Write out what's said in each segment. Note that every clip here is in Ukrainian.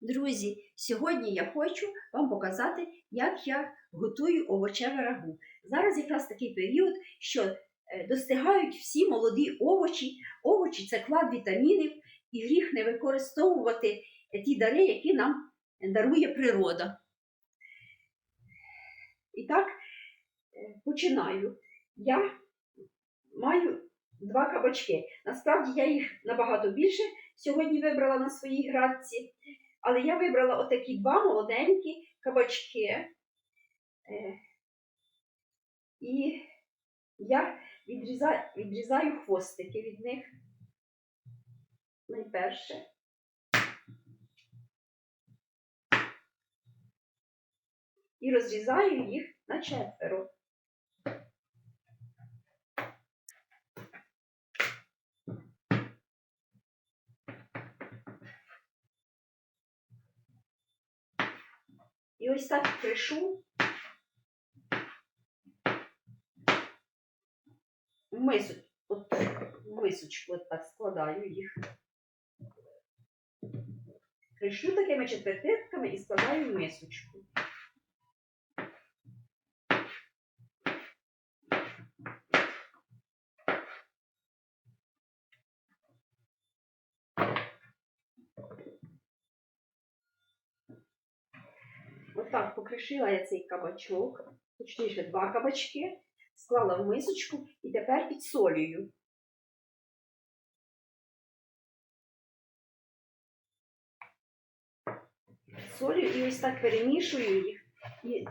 Друзі, сьогодні я хочу вам показати, як я готую овочеве рагу. Зараз якраз такий період, що е, достигають всі молоді овочі. Овочі це клад вітамінів, і гріх не використовувати ті дари, які нам дарує природа. І так, е, починаю. Я маю два кабачки. Насправді я їх набагато більше сьогодні вибрала на своїй градці. Але я вибрала отакі два молоденькі кабачки. Е, І я відрізаю, відрізаю хвостики від них. Найперше. І розрізаю їх на четверо. І ось так кришу от, мисочку от так складаю їх. Кришу такими четвертинками і складаю мисочку. Отак покришила я цей кабачок, точніше два кабачки, склала в мисочку і тепер підсолюю. Солю і ось так перемішую їх і,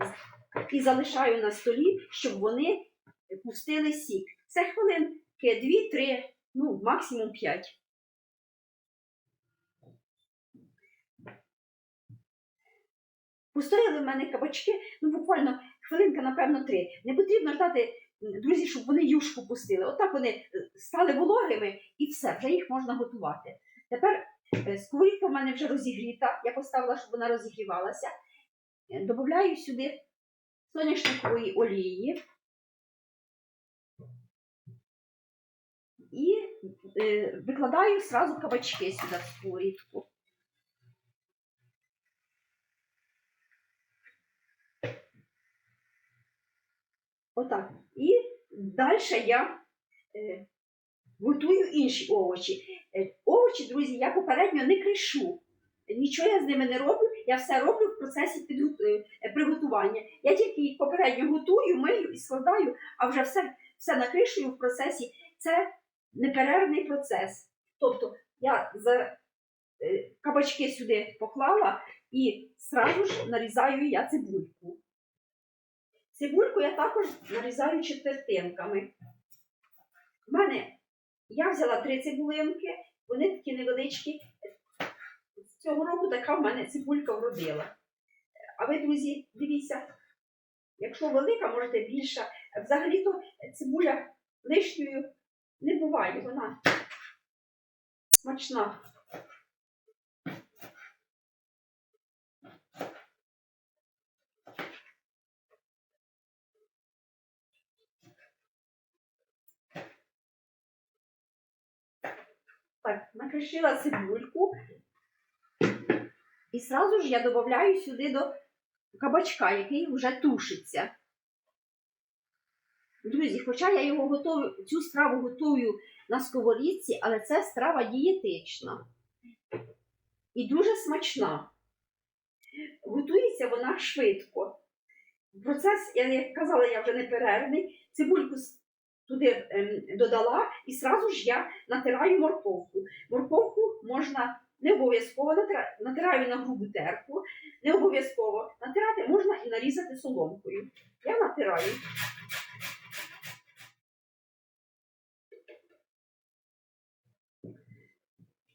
і залишаю на столі, щоб вони пустили сік. Це хвилинки 2-3, ну, максимум 5. Постояли в мене кабачки, ну буквально хвилинка, напевно, три. Не потрібно ждати, друзі, щоб вони юшку пустили. Отак вони е, стали вологими і все, вже їх можна готувати. Тепер е, сковорідка в мене вже розігріта, я поставила, щоб вона розігрівалася. Е, Добавляю сюди соняшникової олії. І викладаю сразу кабачки сюди в сковорідку. Отак. І далі я е, готую інші овочі. Е, овочі, друзі, я попередньо не кришу. Нічого я з ними не роблю, я все роблю в процесі е, приготування. Я тільки їх попередньо готую, мию і складаю, а вже все, все накришую в процесі. Це неперервний процес. Тобто я за кабачки сюди поклала і зразу ж нарізаю я цибульку. Цибульку я також нарізаю четвертинками. У мене я взяла три цибулинки, вони такі невеличкі. Цього року така в мене цибулька вродила. А ви, друзі, дивіться, якщо велика, можете більша. Взагалі-то цибуля лишньою не буває, вона смачна. Так, накришила цибульку. І сразу ж я додаю сюди до кабачка, який вже тушиться. Друзі, хоча я його готую, цю страву готую на сковорідці, але це страва дієтична і дуже смачна. Готується вона швидко. Процес, я як казала, я вже не перервний. Цибульку туди ем, додала і сразу ж я натираю морковку. Морковку можна не обов'язково натираю, на грубу терку, не обов'язково натирати можна і нарізати соломкою. Я натираю.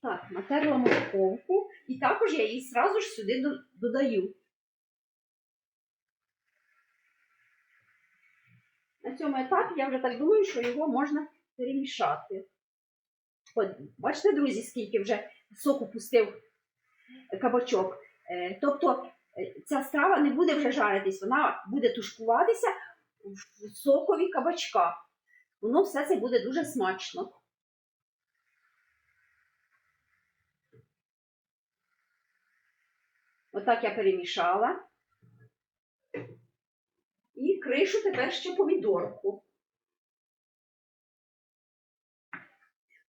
Так, натерла морковку і також я її сразу ж сюди додаю. Цьому етапі я вже так думаю, що його можна перемішати. Бачите, друзі, скільки вже соку пустив кабачок. Е, Тобто е, ця страва не буде вже жаритись, вона буде тушкуватися в сокові кабачка. Воно все це буде дуже смачно. Отак я перемішала. І кришу тепер ще помідорку.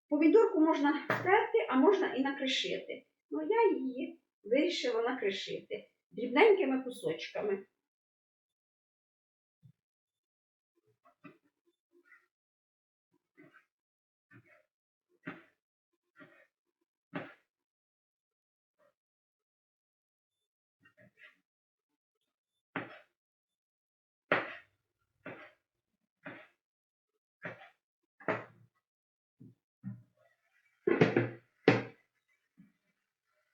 Помідорку можна втерти, а можна і накришити. Ну, я її вирішила накришити дрібненькими кусочками.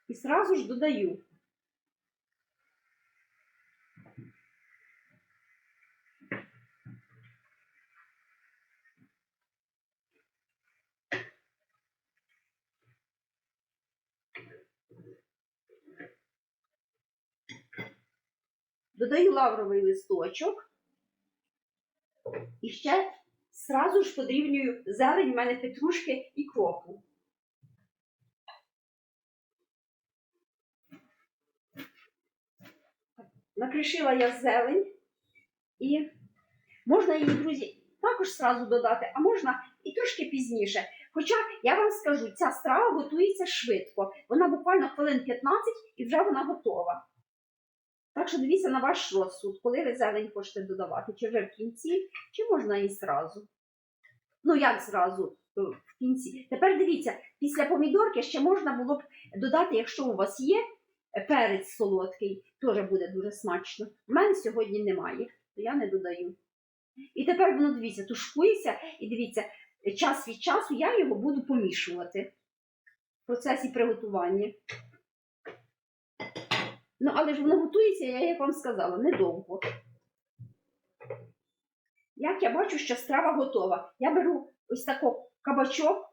І сразу ж додаю Додаю лавровий листочок і ще сразу ж подрібнюю зелень в мене петрушки і кропу. Накришила я зелень і можна її, друзі, також сразу додати, а можна і трошки пізніше. Хоча я вам скажу, ця страва готується швидко. Вона буквально хвилин 15 і вже вона готова. Так що дивіться на ваш розсуд, коли ви зелень хочете додавати, чи вже в кінці, чи можна і зразу. Ну, як зразу в кінці. Тепер дивіться, після помідорки ще можна було б додати, якщо у вас є перець солодкий, теж буде дуже смачно. У мене сьогодні немає, то я не додаю. І тепер воно, дивіться, тушкується, і дивіться, час від часу я його буду помішувати в процесі приготування. Ну, але ж воно готується, я як вам сказала, недовго. Як я бачу, що страва готова. Я беру ось тако кабачок,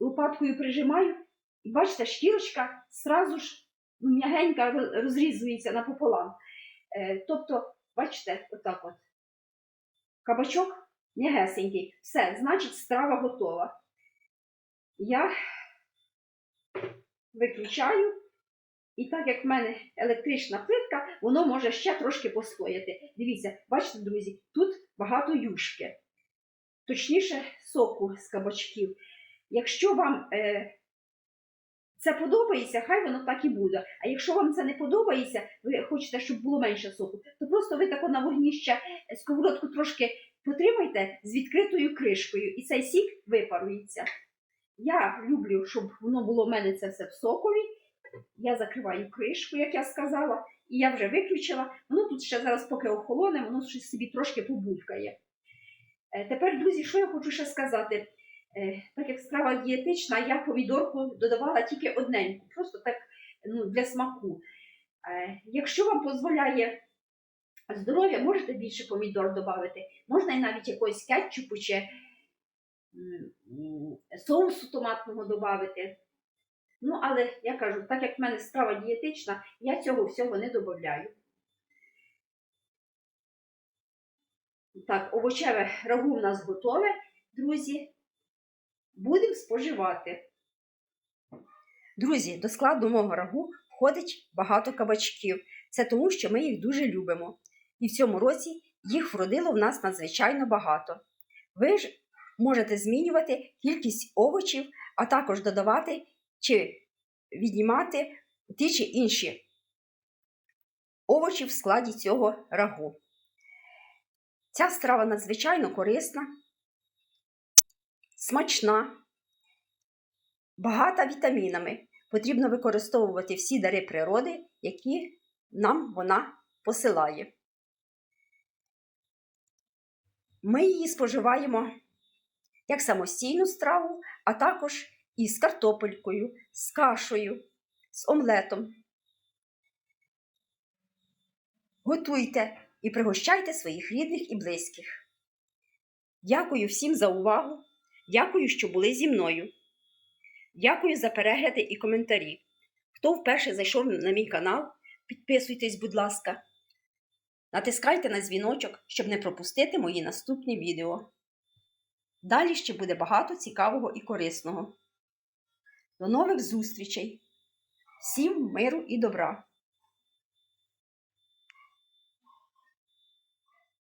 лопаткою прижимаю, і бачите, шкірочка сразу ж м'ягенька розрізується напополам. Е, тобто, бачите, отак от. Кабачок м'ягесенький. Все, значить, страва готова. Я виключаю. І так як в мене електрична плитка, воно може ще трошки постояти. Дивіться, бачите, друзі, тут багато юшки, точніше, соку з кабачків. Якщо вам е, це подобається, хай воно так і буде. А якщо вам це не подобається, ви хочете, щоб було менше соку, то просто ви тако на вогні ще сковородку трошки потримайте з відкритою кришкою, і цей сік випарується. Я люблю, щоб воно було в мене це все в сокові. Я закриваю кришку, як я сказала, і я вже виключила. Воно тут ще зараз, поки охолоне, воно щось собі трошки побулькає. Е, Тепер, друзі, що я хочу ще сказати? Е, Так як страва дієтична, я помідорку додавала тільки одненьку, просто так ну, для смаку. Е, Якщо вам дозволяє здоров'я, можете більше помідор додати. Можна і навіть якогось кетчупу чи соусу томатного додати. Ну, але я кажу, так як в мене страва дієтична, я цього всього не додаю. Так, овочеве рагу в нас готове, друзі. Будемо споживати. Друзі, до складу мого рагу входить багато кабачків. Це тому, що ми їх дуже любимо. І в цьому році їх вродило в нас надзвичайно багато. Ви ж можете змінювати кількість овочів, а також додавати чи віднімати ті чи інші овочі в складі цього рагу. Ця страва надзвичайно корисна, смачна, багата вітамінами. Потрібно використовувати всі дари природи, які нам вона посилає. Ми її споживаємо як самостійну страву, а також із картопелькою, з кашею, з омлетом. Готуйте і пригощайте своїх рідних і близьких. Дякую всім за увагу. Дякую, що були зі мною. Дякую за перегляди і коментарі. Хто вперше зайшов на мій канал, підписуйтесь, будь ласка. Натискайте на дзвіночок, щоб не пропустити мої наступні відео. Далі ще буде багато цікавого і корисного. До нових зустрічей! Всім миру і добра!